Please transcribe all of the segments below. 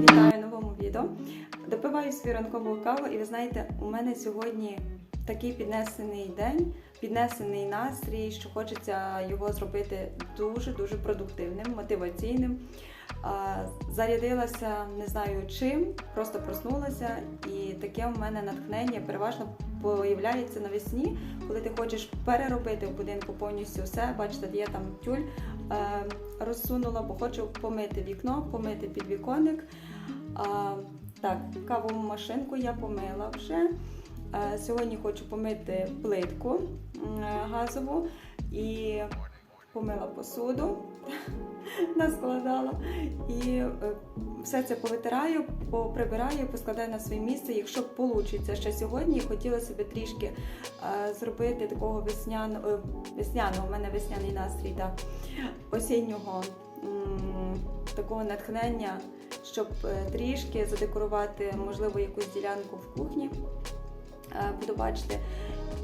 вітаю новому відео. Допиваю свій ранкову каву, і ви знаєте, у мене сьогодні такий піднесений день, піднесений настрій, що хочеться його зробити дуже дуже продуктивним, мотиваційним. Зарядилася не знаю чим, просто проснулася, і таке в мене натхнення переважно появляється навесні, коли ти хочеш переробити в будинку повністю все. Бачите, я там тюль е, розсунула, бо хочу помити вікно, помити підвіконник. А, так, кавову машинку я помила вже. Е, Сьогодні хочу помити плитку газову і помила посуду, наскладала. І е, все це повитираю, поприбираю, поскладаю на своє місце. Якщо вийде ще сьогодні, хотілося б трішки е, зробити такого весняного, е, весняного, у мене весняний настрій, так, осіннього такого натхнення, щоб трішки задекорувати, можливо, якусь ділянку в кухні, буду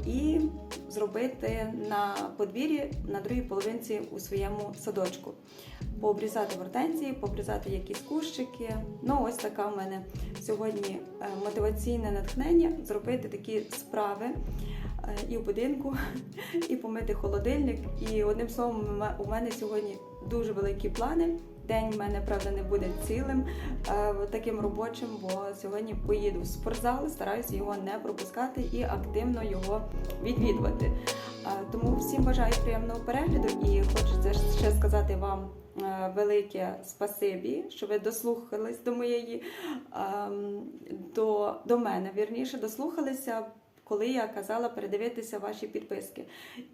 і зробити на подвір'ї на другій половинці у своєму садочку. Пообрізати гортензії, пообрізати якісь кущики. Ну, ось така в мене сьогодні е, мотиваційне натхнення зробити такі справи е, і в будинку, і помити холодильник. І одним словом, у мене сьогодні дуже великі плани. День в мене, правда, не буде цілим е, таким робочим, бо сьогодні поїду в спортзал, стараюся його не пропускати і активно його відвідувати. Е, Тому всім бажаю приємного перегляду і хочеться ще сказати вам е, велике спасибі, що ви дослухались до моєї ем, до, до мене. Вірніше дослухалися. Коли я казала передивитися ваші підписки.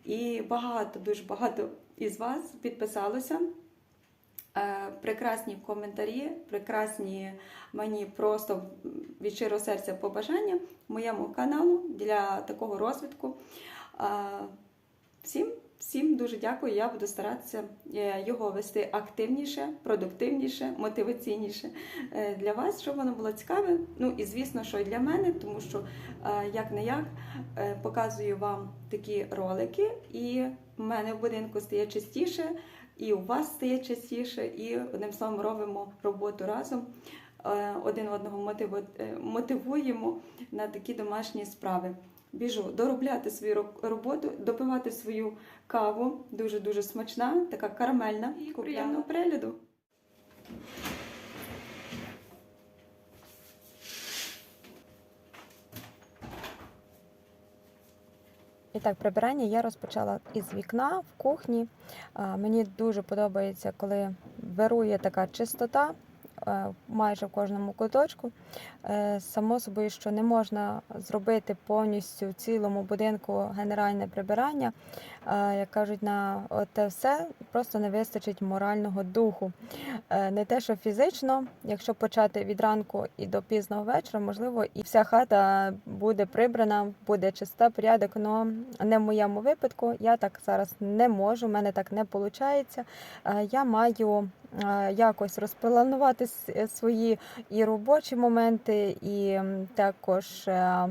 І багато, дуже багато із вас підписалося. Е, Прекрасні коментарі, прекрасні мені просто від щирого серця побажання моєму каналу для такого розвитку. Е, Всім, всім дуже дякую. Я буду старатися е, його вести активніше, продуктивніше, мотиваційніше для вас, щоб воно було цікаве. Ну і звісно, що і для мене, тому що як не як показую вам такі ролики, і в мене в будинку стає частіше і у вас стає частіше, і одним словом робимо роботу разом. е, Один одного е, мотивуємо на такі домашні справи. Біжу доробляти свою ро- роботу, допивати свою каву, дуже дуже смачна, така карамельна. І приємного перегляду. І так, прибирання я розпочала із вікна в кухні. Мені дуже подобається, коли вирує така чистота майже в кожному куточку. Е, Само собою, що не можна зробити повністю в цілому будинку генеральне прибирання. Е, Як кажуть, на те все просто не вистачить морального духу. Е, Не те, що фізично, якщо почати від ранку і до пізного вечора, можливо, і вся хата буде прибрана, буде чиста, порядок. але не в моєму випадку. Я так зараз не можу, в мене так не виходить. Я маю е, якось розпланувати свої і робочі моменти, і також е,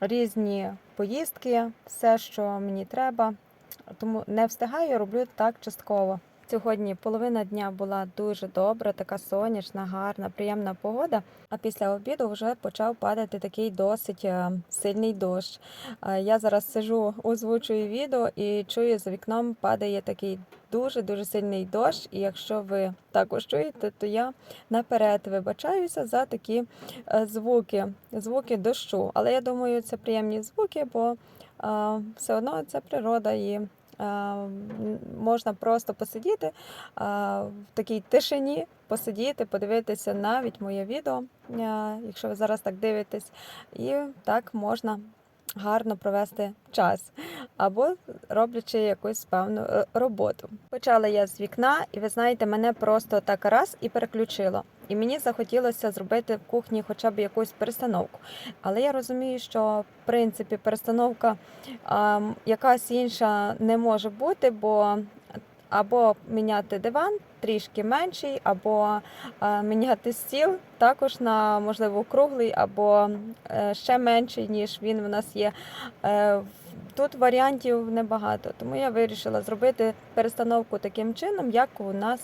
різні поїздки, все, що мені треба. Тому не встигаю, роблю так частково. Сьогодні половина дня була дуже добра, така сонячна, гарна, приємна погода. А після обіду вже почав падати такий досить е, сильний дощ. Е, Я зараз сижу, озвучую відео і чую за вікном падає такий дуже дуже сильний дощ. І якщо ви також чуєте, то я наперед вибачаюся за такі е, звуки, звуки дощу. Але я думаю, це приємні звуки, бо все одно це природа і. Е, Можна просто посидіти е, в такій тишині, посидіти, подивитися навіть моє відео, е, якщо ви зараз так дивитесь, і так можна гарно провести час або роблячи якусь певну е, роботу. Почала я з вікна, і ви знаєте, мене просто так раз і переключило. І мені захотілося зробити в кухні хоча б якусь перестановку. Але я розумію, що в принципі перестановка а, якась інша не може бути, бо або міняти диван трішки менший, або е, міняти стіл також на можливо круглий, або е, ще менший, ніж він в нас є е, тут варіантів небагато, тому я вирішила зробити перестановку таким чином, як у нас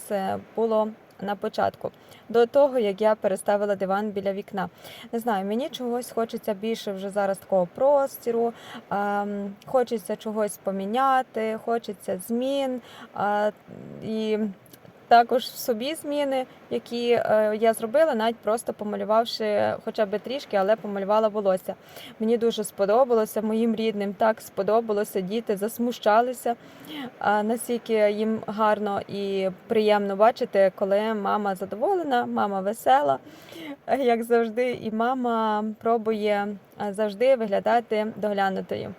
було на початку, до того як я переставила диван біля вікна. Не знаю, мені чогось хочеться більше вже зараз такого простіру, ем, хочеться чогось поміняти, хочеться змін. е, і також в собі зміни, які е, я зробила, навіть просто помалювавши хоча б трішки, але помалювала волосся. Мені дуже сподобалося, моїм рідним так сподобалося. Діти засмущалися, а наскільки їм гарно і приємно бачити, коли мама задоволена, мама весела, е, як завжди, і мама пробує е, завжди виглядати доглянутою.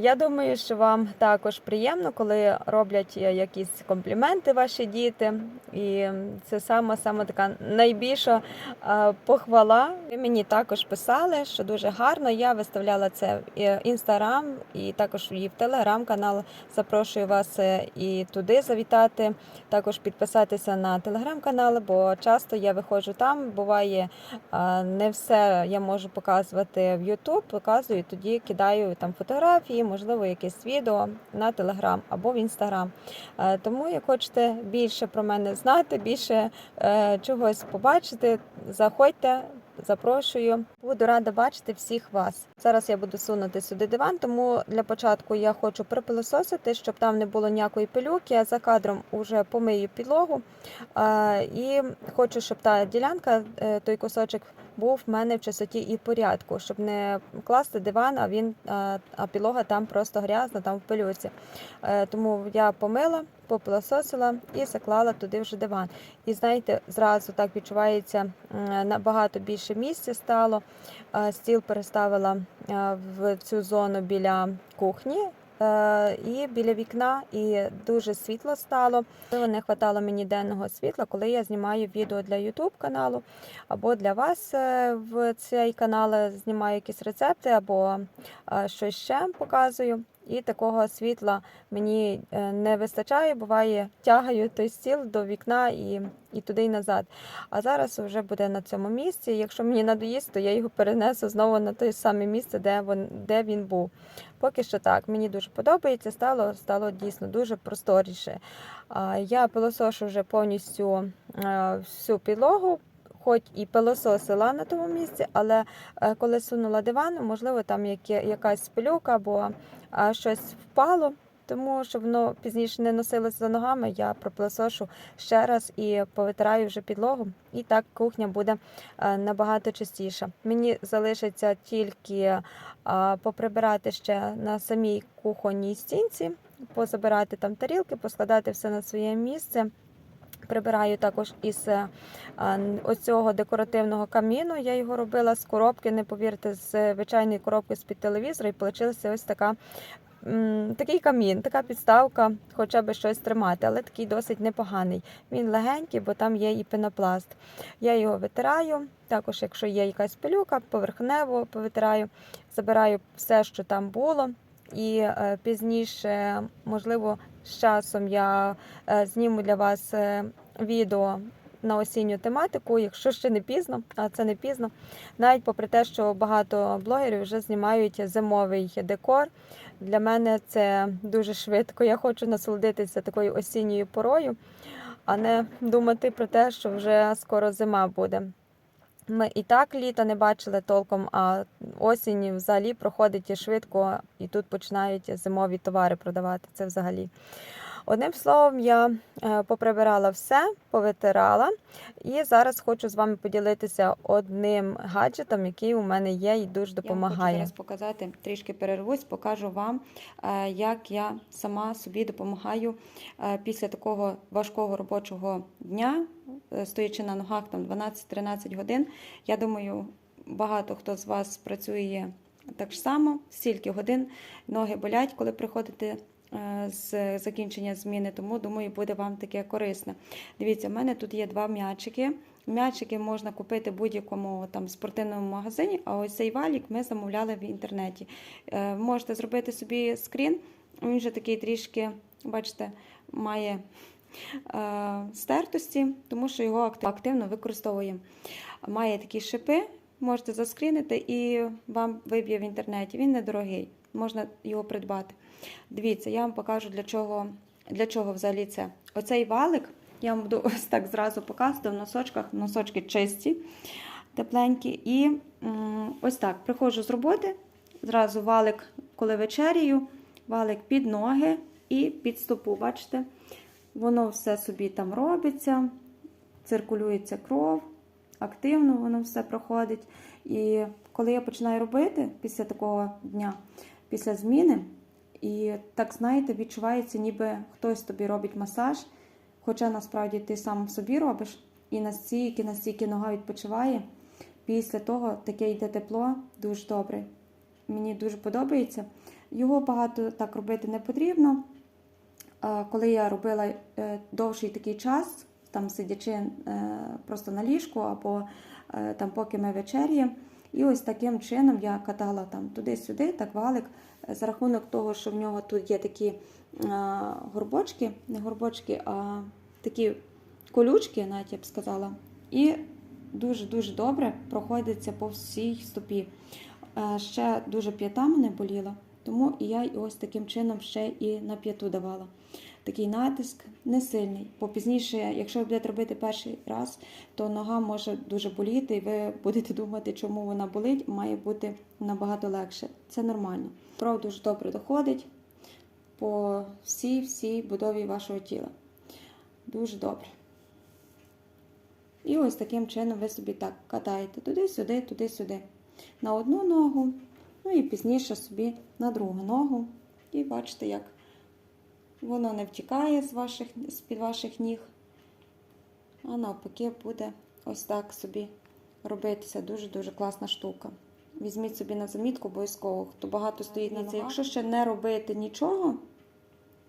Я думаю, що вам також приємно, коли роблять е, якісь компліменти ваші діти, і це саме саме така найбільша е, похвала. Ви мені також писали, що дуже гарно. Я виставляла це в інстаграм і також і в телеграм-канал. Запрошую вас е, і туди завітати. Також підписатися на телеграм-канал, бо часто я виходжу там. Буває не все я можу показувати в YouTube, показую, тоді кидаю там фотографії, можливо, якесь відео на Телеграм або в Інстаграм. Е, Тому, як хочете більше про мене знати, більше е, чогось побачити, заходьте. Запрошую, буду рада бачити всіх вас. Зараз я буду сунути сюди диван, тому для початку я хочу припилососити, щоб там не було ніякої пилюки. Я за кадром вже помию підлогу е, і хочу, щоб та ділянка, той кусочок був в мене в чистоті і порядку, щоб не класти диван, а він е, а підлога там просто грязна, там в пилюці. Е, Тому я помила, попилососила і заклала туди вже диван. І знаєте, зразу так відчувається набагато більше місця стало. Е, Стіл переставила в цю зону біля кухні. Е, І біля вікна, і дуже світло стало. Не вистачало мені денного світла, коли я знімаю відео для YouTube каналу, або для вас е, в цей канал знімаю якісь рецепти, або е, щось ще показую. І такого світла мені е, не вистачає. Буває, тягаю той стіл до вікна і, і туди і назад. А зараз вже буде на цьому місці. Якщо мені надоїсть, то я його перенесу знову на те саме місце, де він, де він був. Поки що так, мені дуже подобається, стало, стало дійсно дуже просторіше. Я пилосошу вже повністю е, всю підлогу. Хоч і пилососила на тому місці, але е, коли сунула диван, можливо, там якась пилюка або щось впало, тому щоб воно пізніше не носилося за ногами, я пропилосошу ще раз і повитираю вже підлогу. І так кухня буде е, набагато чистіша. Мені залишиться тільки поприбирати ще на самій кухонній стінці, позабирати там тарілки, поскладати все на своє місце. Прибираю також із е, а, ось цього декоративного каміну. Я його робила з коробки, не повірте, з звичайної коробки з-під телевізора, і вийшла ось така. Такий камін, така підставка, хоча б щось тримати, але такий досить непоганий. Він легенький, бо там є і пенопласт. Я його витираю. Також, якщо є якась пилюка, поверхнево повитираю, забираю все, що там було. І е, пізніше, можливо, з часом я е, зніму для вас е, відео на осінню тематику, якщо ще не пізно, а це не пізно. Навіть попри те, що багато блогерів вже знімають зимовий декор. Для мене це дуже швидко. Я хочу насолодитися такою осінньою порою, а не думати про те, що вже скоро зима буде. Ми і так літа не бачили толком, а осінь взагалі проходить і швидко, і тут починають зимові товари продавати. Це взагалі. Одним словом, я е, поприбирала все, повитирала, і зараз хочу з вами поділитися одним гаджетом, який у мене є і дуже Я вам допомагає. хочу зараз показати, трішки перервусь, покажу вам, е, як я сама собі допомагаю е, після такого важкого робочого дня, стоячи на ногах там 12-13 годин. Я думаю, багато хто з вас працює так само, стільки годин, ноги болять, коли приходите. Е, З закінчення зміни, тому думаю, буде вам таке корисне. Дивіться, в мене тут є два м'ячики. М'ячики можна купити в будь-якому там спортивному магазині, а ось цей валік ми замовляли в інтернеті. Е, можете зробити собі скрін. Він вже такий трішки, бачите, має е, стертості, тому що його активно використовуємо. Має такі шипи, можете заскрінити і вам виб'є в інтернеті. Він недорогий. можна його придбати. Дивіться, я вам покажу, для чого, для чого взагалі це. Оцей валик, я вам буду ось так зразу показувати в носочках. Носочки чисті, тепленькі. І ось так приходжу з роботи, зразу валик, коли вечерію, валик під ноги і під стопу. Бачите? Воно все собі там робиться, циркулюється кров, активно воно все проходить. І коли я починаю робити після такого дня, після зміни, і так знаєте, відчувається, ніби хтось тобі робить масаж, хоча насправді ти сам собі робиш, і настільки, настільки нога відпочиває. Після того таке йде тепло, дуже добре. Мені дуже подобається. Його багато так робити не потрібно. Коли я робила е, довший такий час, там сидячи е, просто на ліжку або е, там, поки ми вечеряємо, і ось таким чином я катала там туди-сюди, так валик, е, за рахунок того, що в нього тут є такі а, горбочки, не горбочки, а такі колючки, навіть я б сказала, і дуже-дуже добре проходиться по всій стопі. Е, Ще дуже п'ята мене боліла, тому я ось таким чином ще і на п'яту давала. Такий натиск не сильний. Бо пізніше, якщо ви будете робити перший раз, то нога може дуже боліти, і ви будете думати, чому вона болить, має бути набагато легше. Це нормально. Кров дуже добре доходить по всій всій будові вашого тіла. Дуже добре. І ось таким чином ви собі так катаєте туди-сюди, туди-сюди. На одну ногу, ну і пізніше собі на другу ногу. І бачите, як воно не втікає з ваших, з-під ваших ніг, а навпаки буде ось так собі робитися. Дуже-дуже класна штука. Візьміть собі на замітку обов'язково, хто багато стоїть на це. Якщо ще не робити нічого,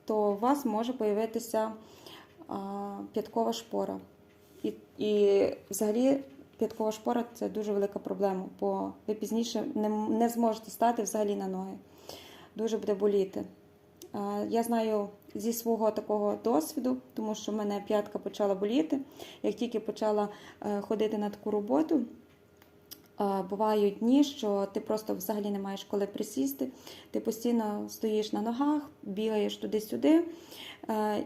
то у вас може появитися а, п'яткова шпора. І, і взагалі п'яткова шпора це дуже велика проблема, бо ви пізніше не, не зможете стати взагалі на ноги. Дуже буде боліти. Е, Я знаю зі свого такого досвіду, тому що в мене п'ятка почала боліти. Як тільки почала е, ходити на таку роботу, е, бувають дні, що ти просто взагалі не маєш коли присісти. Ти постійно стоїш на ногах, бігаєш туди-сюди,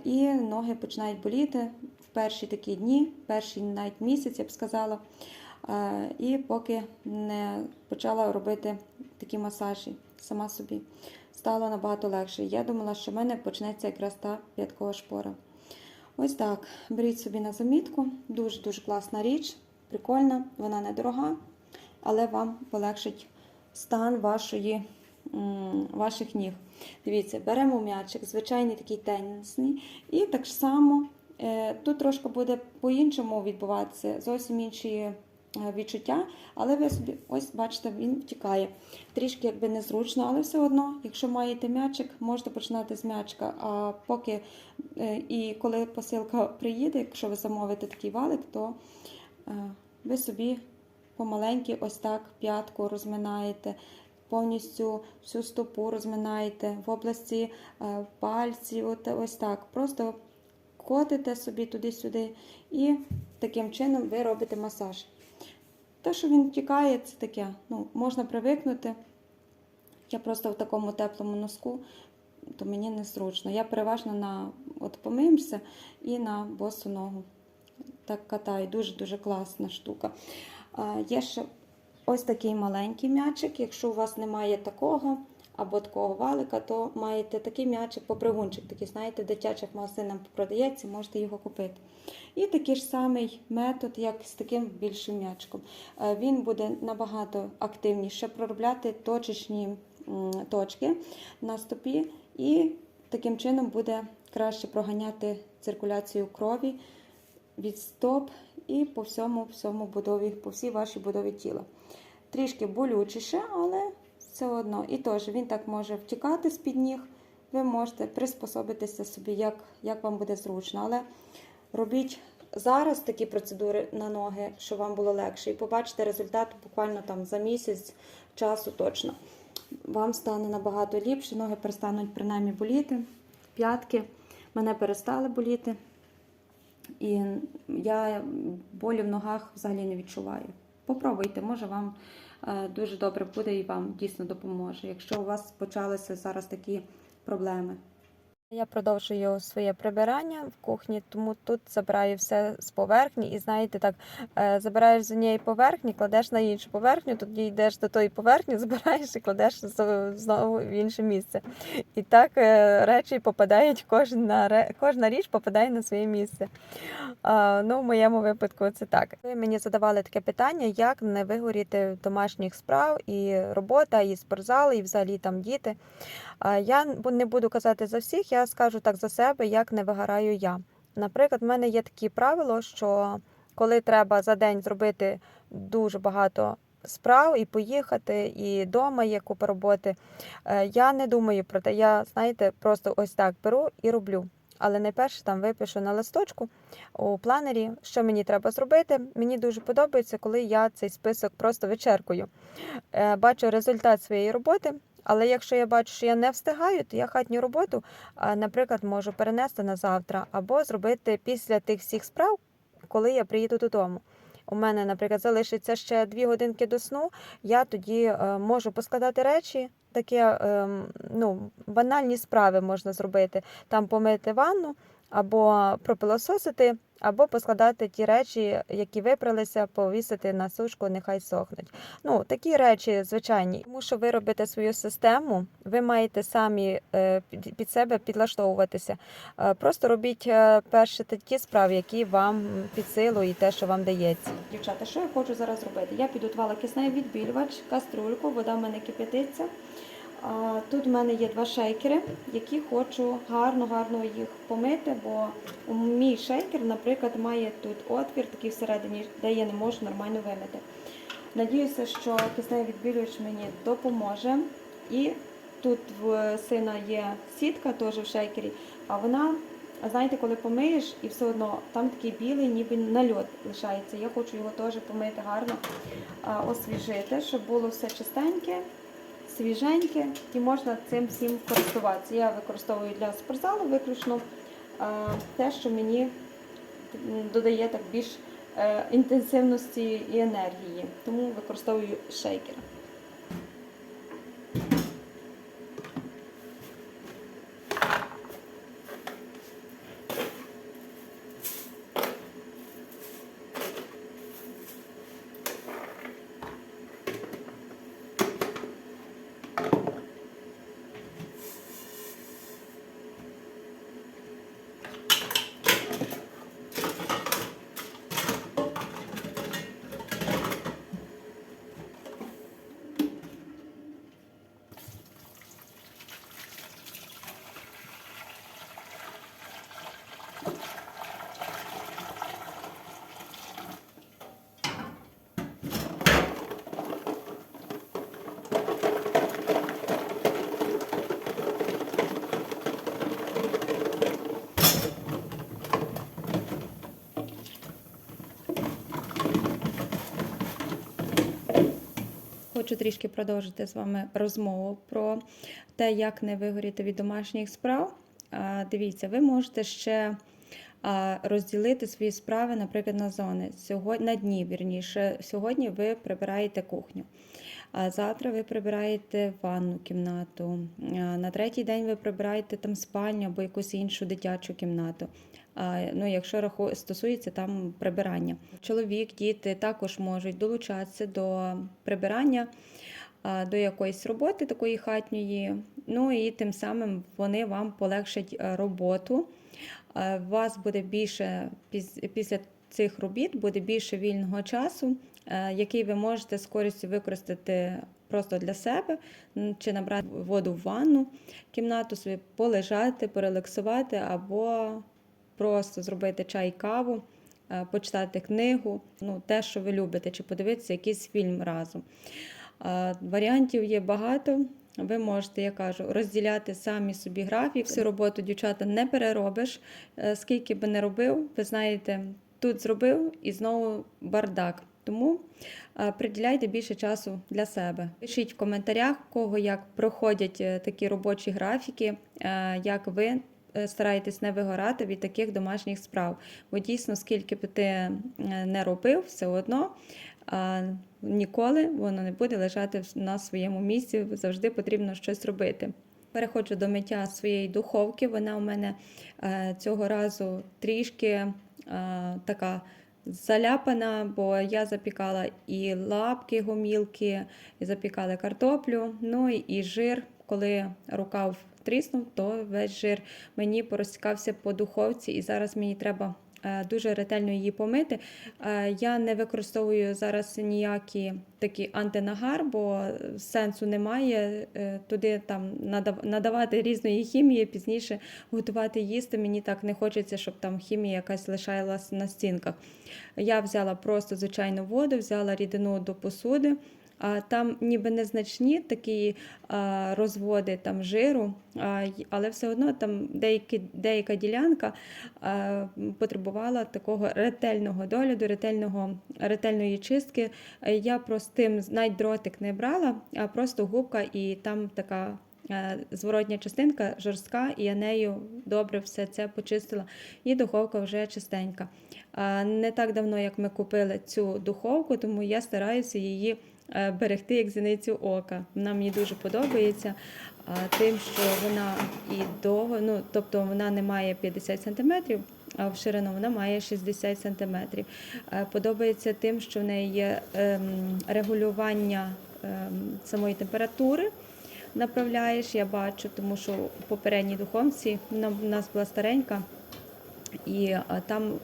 і ноги починають боліти в перші такі дні, перший навіть місяць, я б сказала. І поки не почала робити такі масажі сама собі стало набагато легше. Я думала, що в мене почнеться якраз та п'яткова шпора. Ось так. Беріть собі на замітку. Дуже-дуже класна річ, прикольна, вона недорога, але вам полегшить стан вашої, ваших ніг. Дивіться, беремо м'ячик, звичайний такий тенісний, і так само е, тут трошки буде по-іншому відбуватися, зовсім інші відчуття, але ви собі, ось бачите, він втікає. Трішки якби незручно, але все одно, якщо маєте м'ячик, можете починати з м'ячика. А поки е, і коли посилка приїде, якщо ви замовите такий валик, то е, ви собі помаленьки ось так п'ятку розминаєте. Повністю всю стопу розминаєте в області е, пальців, от, ось так. Просто котите собі туди-сюди, і таким чином ви робите масаж. Те, що він тікає, це таке. Ну, можна привикнути. Я просто в такому теплому носку, то мені незручно. Я переважно на от помиємося і на босу ногу. Так катаю, дуже-дуже класна штука. Є ще ось такий маленький м'ячик. Якщо у вас немає такого або такого валика, то маєте такий м'ячик, попригунчик, такий, знаєте, дитячих магазинах продається, можете його купити. І такий ж самий метод, як з таким більшим м'ячиком. Е, Він буде набагато активніше проробляти точечні точки на стопі, і таким чином буде краще проганяти циркуляцію крові від стоп і по всьому, всьому будові, по всій вашій будові тіла. Трішки болючіше, але все одно. І теж він так може втікати з-під ніг. Ви можете приспособитися собі, як, як вам буде зручно. Але робіть зараз такі процедури на ноги, щоб вам було легше, і побачите результат буквально там за місяць часу точно. Вам стане набагато ліпше, ноги перестануть принаймні боліти, п'ятки мене перестали боліти. І я болі в ногах взагалі не відчуваю. Попробуйте, може вам дуже добре буде і вам дійсно допоможе, якщо у вас почалися зараз такі проблеми. Я продовжую своє прибирання в кухні, тому тут забираю все з поверхні, і знаєте, так е, забираєш з однієї поверхні, кладеш на іншу поверхню, тоді йдеш до тої поверхні, забираєш і кладеш знову в інше місце. І так е, речі попадають, кожна, кожна річ попадає на своє місце. Ну, в моєму випадку це так. Ви мені задавали таке питання, як не вигоріти домашніх справ, і робота, і спортзал, і взагалі там діти. Я не буду казати за всіх, я скажу так за себе, як не вигораю я. Наприклад, в мене є таке правило, що коли треба за день зробити дуже багато справ і поїхати, і вдома є купа роботи, е, я не думаю про те. Я, знаєте, просто ось так беру і роблю. Але найперше там випишу на листочку у планері, що мені треба зробити. Мені дуже подобається, коли я цей список просто вичеркую. Е, Бачу результат своєї роботи, але якщо я бачу, що я не встигаю, то я хатню роботу, наприклад, можу перенести на завтра або зробити після тих всіх справ, коли я приїду додому. У мене, наприклад, залишиться ще дві годинки до сну. Я тоді е, можу поскладати речі, таке ем, ну, банальні справи можна зробити. Там помити ванну, або пропилососити, або поскладати ті речі, які випралися, повісити на сушку, нехай сохнуть. Ну, такі речі звичайні. Тому що ви робите свою систему, ви маєте самі е, під себе підлаштовуватися. Е, Просто робіть е, перше ті- справи, які вам під силу і те, що вам дається. Дівчата, що я хочу зараз зробити? Я підготувала кисний відбілювач, каструльку, вода в мене кипятиться. Тут в мене є два шейкери, які хочу гарно-гарно їх помити, бо мій шейкер, наприклад, має тут отвір такий всередині, де я не можу нормально вимити. Надіюся, що кисний відбілювач мені допоможе. І тут в сина є сітка теж в шейкері, а вона, знаєте, коли помиєш, і все одно там такий білий, ніби нальот лишається. Я хочу його теж помити гарно, освіжити, щоб було все чистеньке, свіженьке і можна цим всім користуватися. Я використовую для спортзалу виключно те, що мені додає так більш е, інтенсивності і енергії. Тому використовую шейкер. Хочу трішки продовжити з вами розмову про те, як не вигоріти від домашніх справ. Дивіться, ви можете ще розділити свої справи, наприклад, на зони. Сьогодні на дні, вірніше. Сьогодні ви прибираєте кухню. А завтра ви прибираєте ванну кімнату. На третій день ви прибираєте там спальню або якусь іншу дитячу кімнату. Ну, якщо раху... стосується там прибирання. Чоловік, діти також можуть долучатися до прибирання, до якоїсь роботи такої хатньої. Ну і тим самим вони вам полегшать е, роботу. У вас буде більше піс- після цих робіт буде більше вільного часу, е, який ви можете з користю використати просто для себе, чи набрати воду в ванну кімнату, собі полежати, порелаксувати або просто зробити чай, каву, е, почитати книгу, ну, те, що ви любите, чи подивитися якийсь фільм разом. Е, Варіантів є багато. Ви можете, я кажу, розділяти самі собі графік. Всю роботу дівчата не переробиш. Е, Скільки би не робив, ви знаєте, тут зробив і знову бардак. Тому приділяйте більше часу для себе. Пишіть в коментарях, кого як проходять такі робочі графіки, як ви е, стараєтесь не вигорати від таких домашніх справ. Бо дійсно, скільки б ти е, не робив, все одно ніколи воно не буде лежати на своєму місці. Завжди потрібно щось робити. Переходжу до миття своєї духовки. Вона у мене е, цього разу трішки така заляпана, бо я запікала і лапки гомілки, і запікала картоплю. Ну і- жир, коли рукав тріснув, то весь жир мені порозтікався по духовці, і зараз мені треба. е, Дуже ретельно її помити. Е, Я не використовую зараз ніякі такі антинагар, бо сенсу немає е, туди там надавати різної хімії, пізніше готувати їсти. Мені так не хочеться, щоб там хімія якась лишалась на стінках. Я взяла просто звичайну воду, взяла рідину до посуди. Там ніби незначні такі розводи там жиру, але все одно там деякі, деяка ділянка потребувала такого ретельного догляду, ретельного, ретельної чистки. Я простим навіть дротик не брала, а просто губка, і там така е, зворотня частинка жорстка, і я нею добре все це почистила. І духовка вже чистенька. Не так давно, як ми купили цю духовку, тому я стараюся її берегти як зіницю ока. Вона мені дуже подобається. а, Тим, що вона і довго, ну тобто вона не має 50 см, а в ширину вона має 60 см. Подобається тим, що в неї є ем, регулювання ем, самої температури. Направляєш, я бачу, тому що в попередній духовці вона в нас була старенька, і там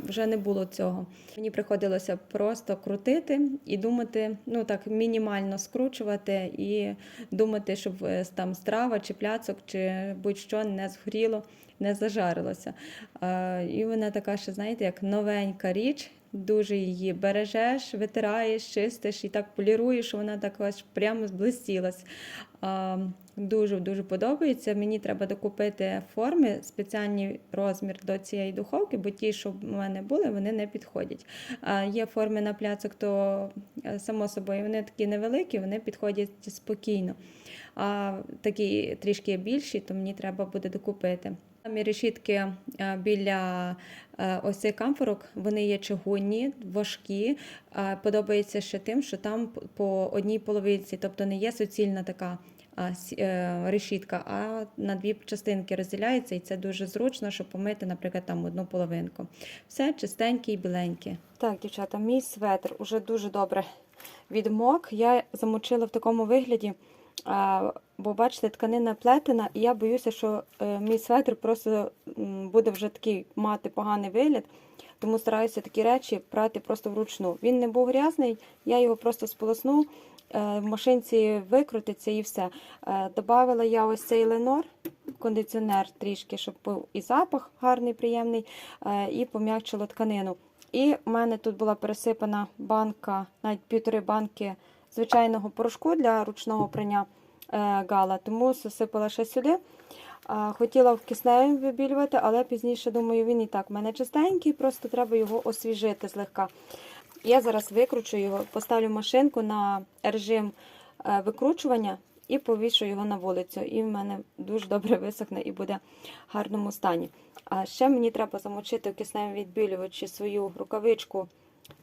вже не було цього. Мені приходилося просто крутити і думати, ну так мінімально скручувати і думати, щоб е, там страва чи пляцок, чи будь-що не згоріло, не зажарилося. І вона така, що знаєте, як новенька річ. Дуже її бережеш, витираєш, чистиш і так поліруєш, що вона так аж прямо зблистілась. Дуже дуже подобається. Мені треба докупити форми, спеціальний розмір до цієї духовки, бо ті, що в мене були, вони не підходять. Є форми на пляцок, то е, само собою вони такі невеликі, вони підходять спокійно. А такі трішки більші, то мені треба буде докупити. Самі решітки е, біля е, ось цих камфорок, вони є чугунні, важкі. Е, Подобається ще тим, що там по одній половинці, тобто не є суцільна така решітка, а на дві частинки розділяється, і це дуже зручно, щоб помити, наприклад, там одну половинку. Все чистеньке і біленьке. Так, дівчата, мій светр уже дуже добре відмок. Я замочила в такому вигляді, бо бачите, тканина плетена, і я боюся, що е, мій светр просто буде вже такий мати поганий вигляд. Тому стараюся такі речі прати просто вручну. Він не був грязний, я його просто сполосну, е, в машинці викрутиться і все. Е, Добавила я ось цей ленор, кондиціонер трішки, щоб був і запах гарний, приємний, і пом'якчило тканину. І в мене тут була пересипана банка, навіть півтори банки звичайного порошку для ручного прання е, гала, тому засипала ще сюди. Хотіла в кисневим вибілювати, але пізніше думаю, він і так в мене чистенький, просто треба його освіжити злегка. Я зараз викручу його, поставлю машинку на режим е, викручування і повішу його на вулицю. І в мене дуже добре висохне і буде в гарному стані. А ще мені треба замочити в кисневому відбілювачі свою рукавичку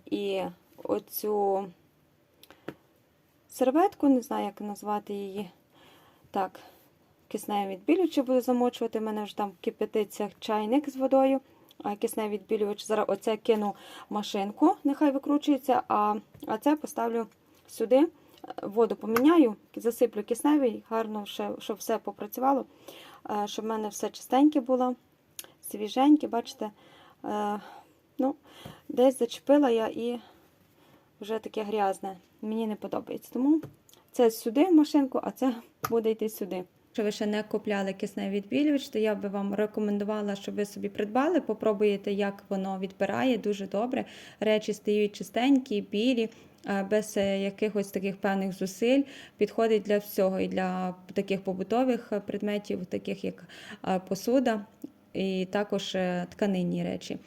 і оцю серветку, не знаю, як назвати її. Так, кисневий відбілювач буду замочувати. У мене вже там кипятиться чайник з водою. А кисневий відбілювач зараз оце кину в машинку, нехай викручується, а, а це поставлю сюди. Воду поміняю, засиплю кисневий, гарно, щоб все попрацювало, е, щоб в мене все чистеньке було, свіженьке, бачите. Е, Ну, десь зачепила я і вже таке грязне. Мені не подобається. Тому це сюди в машинку, а це буде йти сюди. Якщо ви ще не купляли кисневий відбілювач, то я би вам рекомендувала, щоб ви собі придбали, попробуєте, як воно відбирає дуже добре. Речі стають чистенькі, білі, е, без е, якихось таких певних зусиль. Підходить для всього і для таких побутових е, предметів, таких як посуда, і також тканинні речі.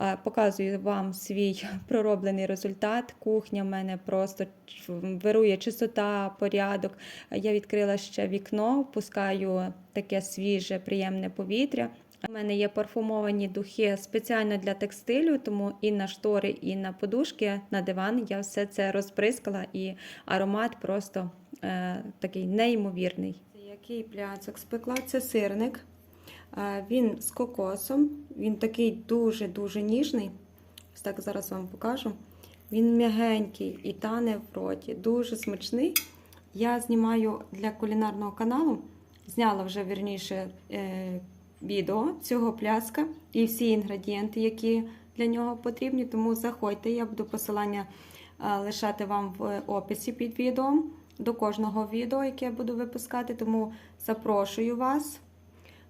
Е, Показую вам свій пророблений результат. Кухня в мене просто вирує чистота, порядок. Я відкрила ще вікно, впускаю таке свіже, приємне повітря. У мене є парфумовані духи спеціально для текстилю, тому і на штори, і на подушки, на диван я все це розприскала, і аромат просто е, такий неймовірний. Який пляцок спекла? Це сирник. Е, Він з кокосом, він такий дуже-дуже ніжний. Ось так зараз вам покажу. Він м'ягенький і тане в роті, дуже смачний. Я знімаю для кулінарного каналу, зняла вже вірніше е, відео цього пляска і всі інгредієнти, які для нього потрібні. Тому заходьте, я буду посилання е, лишати вам в описі під відео до кожного відео, яке я буду випускати. Тому запрошую вас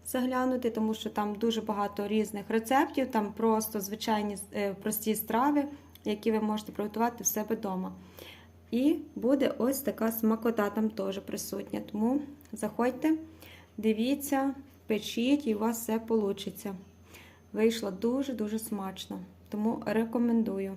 заглянути, тому що там дуже багато різних рецептів, там просто звичайні е, прості страви, які ви можете приготувати в себе вдома. І буде ось така смакота там теж присутня. Тому заходьте, дивіться, печіть, і у вас все вийде. Вийшло дуже-дуже смачно. Тому рекомендую.